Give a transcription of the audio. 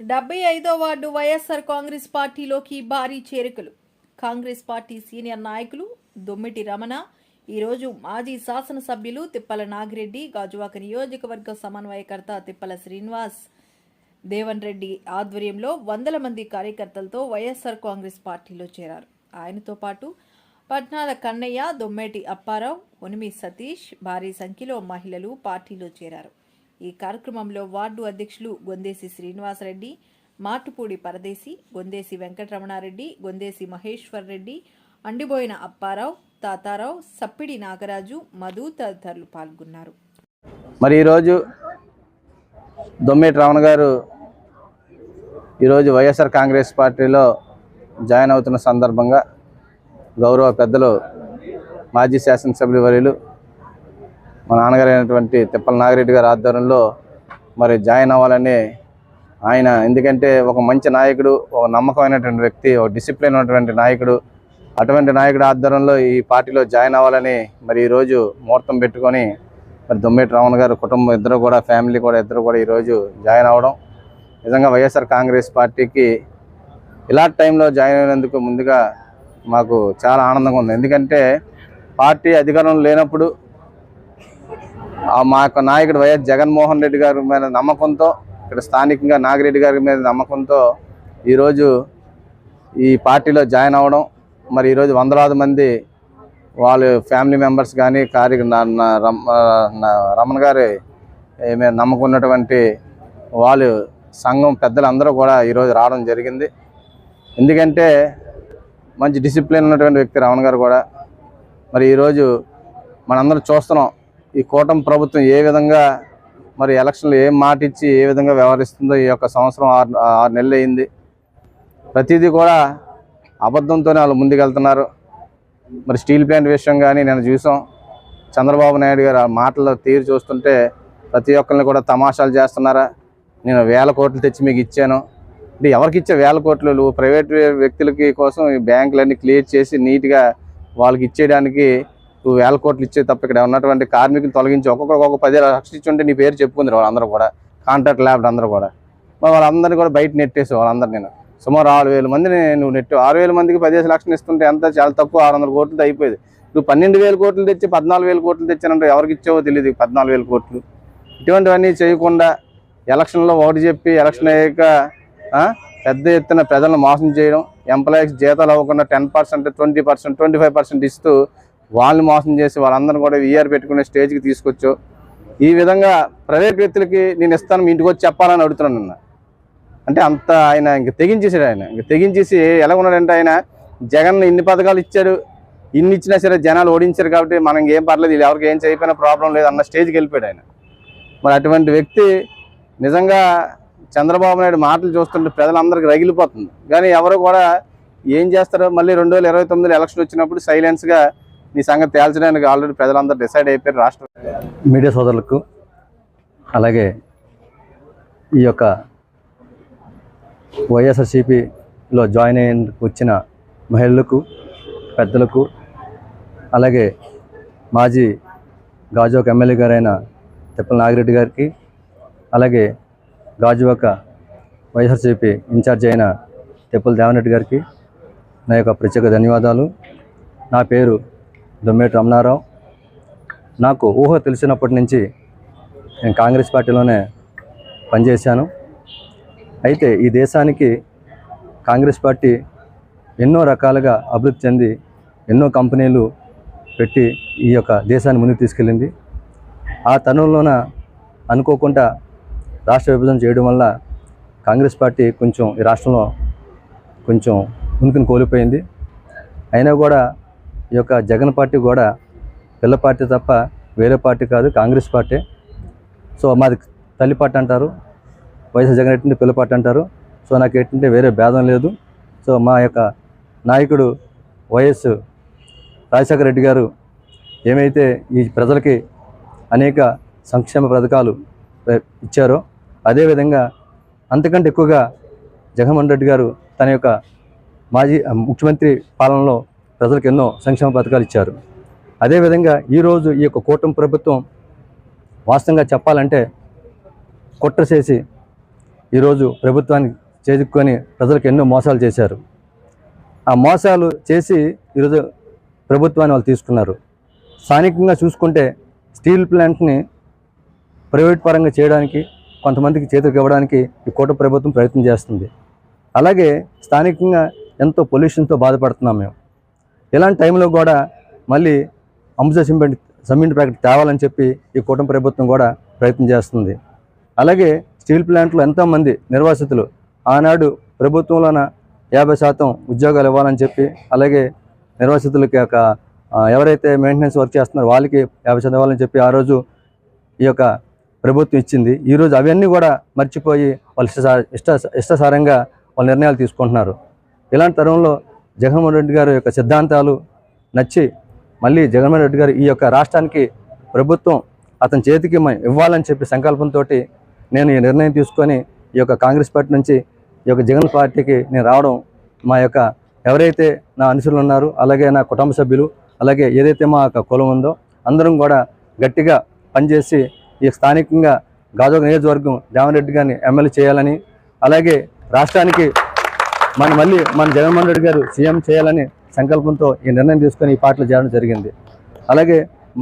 డెబ్బై ఐదో వార్డు వైఎస్ఆర్ కాంగ్రెస్ పార్టీలోకి భారీ చేరికలు. కాంగ్రెస్ పార్టీ సీనియర్ నాయకులు దొమ్మిటి రమణ ఈరోజు మాజీ శాసనసభ్యులు తిప్పల నాగిరెడ్డి గాజువాక నియోజకవర్గ సమన్వయకర్త తిప్పల శ్రీనివాస్ దేవన్ రెడ్డి ఆధ్వర్యంలో వందల మంది కార్యకర్తలతో వైఎస్ఆర్ కాంగ్రెస్ పార్టీలో చేరారు. ఆయనతో పాటు పట్నాల కన్నయ్య దొమ్మేటి అప్పారావు ఉనిమి సతీష్ భారీ సంఖ్యలో మహిళలు పార్టీలో చేరారు. ఈ కార్యక్రమంలో వార్డు అధ్యక్షులు గొందేసి శ్రీనివాసరెడ్డి మాటుపూడి పరదేశి గొందేసి వెంకటరమణారెడ్డి గొందేసి మహేశ్వర్ రెడ్డి అండిబోయిన అప్పారావు తాతారావు సప్పిడి నాగరాజు మధు తదితరులు పాల్గొన్నారు. మరి ఈరోజు దొమ్మేటి రమణ గారు ఈరోజు వైఎస్ఆర్ కాంగ్రెస్ పార్టీలో జాయిన్ అవుతున్న సందర్భంగా గౌరవ పెద్దలు మాజీ శాసనసభ్యులు వర్యులు మా నాన్నగారు అయినటువంటి తిప్పల నాగిరెడ్డి గారి ఆధ్వర్యంలో మరి జాయిన్ అవ్వాలని ఆయన ఎందుకంటే ఒక మంచి నాయకుడు ఒక నమ్మకమైనటువంటి వ్యక్తి ఒక డిసిప్లిన్ ఉన్నటువంటి నాయకుడు. అటువంటి నాయకుడు ఆధ్వర్యంలో ఈ పార్టీలో జాయిన్ అవ్వాలని మరి ఈరోజు ముహూర్తం పెట్టుకొని మరి దొమ్మేటి రావణ గారు కుటుంబం ఇద్దరు కూడా ఫ్యామిలీ కూడా ఇద్దరు కూడా ఈరోజు జాయిన్ అవ్వడం. నిజంగా వైఎస్ఆర్ కాంగ్రెస్ పార్టీకి ఇలాంటి టైంలో జాయిన్ అయినందుకు ముందుగా మాకు చాలా ఆనందంగా ఉంది. ఎందుకంటే పార్టీ అధికారంలో లేనప్పుడు మా యొక్క నాయకుడు వైఎస్ జగన్మోహన్ రెడ్డి గారి మీద నమ్మకంతో ఇక్కడ స్థానికంగా నాగిరెడ్డి గారి మీద నమ్మకంతో ఈరోజు ఈ పార్టీలో జాయిన్ అవ్వడం మరి ఈరోజు వందలాది మంది వాళ్ళు ఫ్యామిలీ మెంబర్స్ కానీ కార్య నా- నా- రమణ గారి మీద నమ్మకం ఉన్నటువంటి వాళ్ళు సంఘం పెద్దలందరూ కూడా ఈరోజు రావడం జరిగింది. ఎందుకంటే మంచి డిసిప్లిన్ ఉన్నటువంటి వ్యక్తి రమణ గారు కూడా. మరి ఈరోజు మనందరం చూస్తున్నాం ఈ కూటమి ప్రభుత్వం ఏ విధంగా మరి ఎలక్షన్లు ఏం మాట ఇచ్చి ఏ విధంగా వ్యవహరిస్తుందో ఈ యొక్క సంవత్సరం ఆరు ఆరు నెలలు అయింది. ప్రతిదీ కూడా అబద్ధంతోనే వాళ్ళు ముందుకెళ్తున్నారు. మరి స్టీల్ ప్లాంట్ విషయం కానీ నేను చూసాం. చంద్రబాబు నాయుడు గారు ఆ మాటలు తీరు చూస్తుంటే ప్రతి ఒక్కరిని కూడా తమాషాలు చేస్తున్నారా? నేను వేల కోట్లు తెచ్చి మీకు ఇచ్చాను. అంటే ఎవరికి ఇచ్చే వేల కోట్లు? నువ్వు ప్రైవేట్ వ్యక్తులకి కోసం ఈ బ్యాంకులన్నీ క్లియర్ చేసి నీట్గా వాళ్ళకి ఇచ్చేయడానికి నువ్వు వేల కోట్లు ఇచ్చే తప్ప ఇక్కడ ఉన్నటువంటి కార్మికులు తొలగించి ఒక్కొక్కరికి ఒక పది లక్షలు ఇచ్చి ఉంటే నీ పేరు చెప్పుకుంది వాళ్ళందరూ కూడా. కాంట్రాక్ట్ ల్యాబ్ అందరూ కూడా. మరి వాళ్ళందరినీ కూడా బయట నెట్టేసి వాళ్ళందరూ నేను. సుమారు ఆరు వేల మందిని నువ్వు నెట్టు. ఆరు వేల మందికి పదిహేను లక్షలు ఇస్తుంటే ఎంత? చాలా తక్కువ. ఆరు వందల కోట్లు అయిపోయింది. నువ్వు పన్నెండు వేల కోట్లు తెచ్చి పద్నాలుగు వేల కోట్లు తెచ్చానంటే ఎవరికి ఇచ్చావో తెలియదు పద్నాలుగు వేల కోట్లు. ఇటువంటివన్నీ చేయకుండా ఎలక్షన్లో ఓటు చెప్పి ఎలక్షన్ అయ్యాక పెద్ద ఎత్తున ప్రజలను మోసం చేయడం ఎంప్లాయీస్ జీతాలు అవ్వకుండా ten percent twenty percent twenty five percent ఇస్తూ వాళ్ళని మోసం చేసి వాళ్ళందరిని కూడా వీఆర్ పెట్టుకునే స్టేజ్కి తీసుకొచ్చు. ఈ విధంగా ప్రైవేట్ వ్యక్తులకి నేను ఇస్తాను మీ ఇంటికి వచ్చి చెప్పాలని అడుగుతున్నాను నిన్న. అంటే అంత ఆయన ఇంక తెగించేసాడు ఆయన. ఇంక తెగించేసి ఎలా ఉన్నాడంటే ఆయన జగన్ ఇన్ని పథకాలు ఇచ్చాడు ఇన్ని ఇచ్చినా సరే జనాలు ఓడించారు కాబట్టి మనం ఏం పర్లేదు వీళ్ళు ఎవరికి ఏం చేయకపోయినా ప్రాబ్లం లేదు అన్న స్టేజ్కి వెళ్ళిపోయాడు ఆయన. మరి అటువంటి వ్యక్తి నిజంగా చంద్రబాబు నాయుడు మాటలు చూస్తుంటే ప్రజలందరికీ రగిలిపోతుంది. కానీ ఎవరు కూడా ఏం చేస్తారో మళ్ళీ రెండు వేల ఇరవై తొమ్మిదిలో ఎలక్షన్ వచ్చినప్పుడు సైలెన్స్గా ఈ సంగతి తేల్చడానికి ఆల్రెడీ ప్రజలందరూ డిసైడ్ అయిపోయారు రాష్ట్ర మీడియా సోదరులకు అలాగే ఈ యొక్క వైఎస్ఆర్సీపీలో జాయిన్ అయ్యేందుకు వచ్చిన మహిళలకు పెద్దలకు అలాగే మాజీ గాజువాక ఎమ్మెల్యే గారైన తిప్పల నాగిరెడ్డి గారికి అలాగే గాజువాక వైఎస్ఆర్సీపీ ఇన్ఛార్జ్ అయిన తిప్పల దేవనరెడ్డి గారికి నా యొక్క ప్రత్యేక ధన్యవాదాలు. నా పేరు దొమ్మేటి రమణారావు. నాకు ఊహ తెలిసినప్పటి నుంచి నేను కాంగ్రెస్ పార్టీలోనే పనిచేశాను. అయితే ఈ దేశానికి కాంగ్రెస్ పార్టీ ఎన్నో రకాలుగా అభివృద్ధి చెంది ఎన్నో కంపెనీలు పెట్టి ఈ యొక్క దేశాన్ని ముందుకు తీసుకెళ్ళింది. ఆ తరుణంలోన అనుకోకుండా రాష్ట్ర విభజన చేయడం వల్ల కాంగ్రెస్ పార్టీ కొంచెం ఈ రాష్ట్రంలో కొంచెం ఉనికిని కోల్పోయింది. అయినా కూడా ఈ యొక్క జగన్ పార్టీ కూడా పిల్ల పార్టీ తప్ప వేరే పార్టీ కాదు కాంగ్రెస్ పార్టీ. సో మాది తల్లి పార్టీ అంటారు వైఎస్ జగన్ ఎట్టుంటే పిల్ల పార్టీ అంటారు. సో నాకు ఏంటంటే వేరే భేదం లేదు. సో మా యొక్క నాయకుడు వైఎస్ రాజశేఖర రెడ్డి గారు ఏమైతే ఈ ప్రజలకి అనేక సంక్షేమ పథకాలు ఇచ్చారో అదేవిధంగా అంతకంటే ఎక్కువగా జగన్మోహన్ రెడ్డి గారు తన యొక్క మాజీ ముఖ్యమంత్రి పాలనలో ప్రజలకు ఎన్నో సంక్షేమ పథకాలు ఇచ్చారు. అదేవిధంగా ఈరోజు ఈ యొక్క కూటమి ప్రభుత్వం వాస్తవంగా చెప్పాలంటే కుట్ర చేసి ఈరోజు ప్రభుత్వానికి చేదుక్కొని ప్రజలకు ఎన్నో మోసాలు చేశారు. ఆ మోసాలు చేసి ఈరోజు ప్రభుత్వాన్ని వాళ్ళు తీసుకున్నారు. స్థానికంగా చూసుకుంటే స్టీల్ ప్లాంట్ని ప్రైవేట్ పరంగా చేయడానికి కొంతమందికి చేతులకు ఇవ్వడానికి ఈ కూట ప్రభుత్వం ప్రయత్నం చేస్తుంది. అలాగే స్థానికంగా ఎంతో పొల్యూషన్తో బాధపడుతున్నాం మేము. ఇలాంటి టైంలో కూడా మళ్ళీ అంబుజా సిమెంట్ సిమెంట్ ప్యాకెట్ తేవాలని చెప్పి ఈ కూటమి ప్రభుత్వం కూడా ప్రయత్నం చేస్తుంది. అలాగే స్టీల్ ప్లాంట్లో ఎంతోమంది నిర్వాసితులు ఆనాడు ప్రభుత్వంలోన యాభై శాతం ఉద్యోగాలు ఇవ్వాలని చెప్పి అలాగే నిర్వాసితులకి యొక్క ఎవరైతే మెయింటెనెన్స్ వర్క్ చేస్తున్నారో వాళ్ళకి యాభై శాతం ఇవ్వాలని చెప్పి ఆ రోజు ఈ యొక్క ప్రభుత్వం ఇచ్చింది. ఈరోజు అవన్నీ కూడా మర్చిపోయి వాళ్ళు ఇష్ట ఇష్ట ఇష్టసారంగా వాళ్ళ నిర్ణయాలు తీసుకుంటున్నారు. ఇలాంటి తరుణంలో జగన్మోహన్ రెడ్డి గారి యొక్క సిద్ధాంతాలు నచ్చి మళ్ళీ జగన్మోహన్ రెడ్డి గారు ఈ యొక్క రాష్ట్రానికి ప్రభుత్వం అతని చేతికి మ- ఇవ్వాలని చెప్పి సంకల్పంతో నేను ఈ నిర్ణయం తీసుకొని ఈ యొక్క కాంగ్రెస్ పార్టీ నుంచి ఈ యొక్క జగన్ పార్టీకి నేను రావడం మా యొక్క ఎవరైతే నా అనుసరులు ఉన్నారో అలాగే నా కుటుంబ సభ్యులు అలాగే ఏదైతే మా యొక్క కులం ఉందో అందరం కూడా గట్టిగా పనిచేసి ఈ స్థానికంగా గాజోగ నియోజకవర్గం జగన్ రెడ్డి గారిని ఎమ్మెల్యే చేయాలని అలాగే రాష్ట్రానికి మన మళ్ళీ మన జగన్మోహన్ రెడ్డి గారు సీఎం చేయాలని సంకల్పంతో ఈ నిర్ణయం తీసుకొని ఈ పార్టీలో చేరడం జరిగింది. అలాగే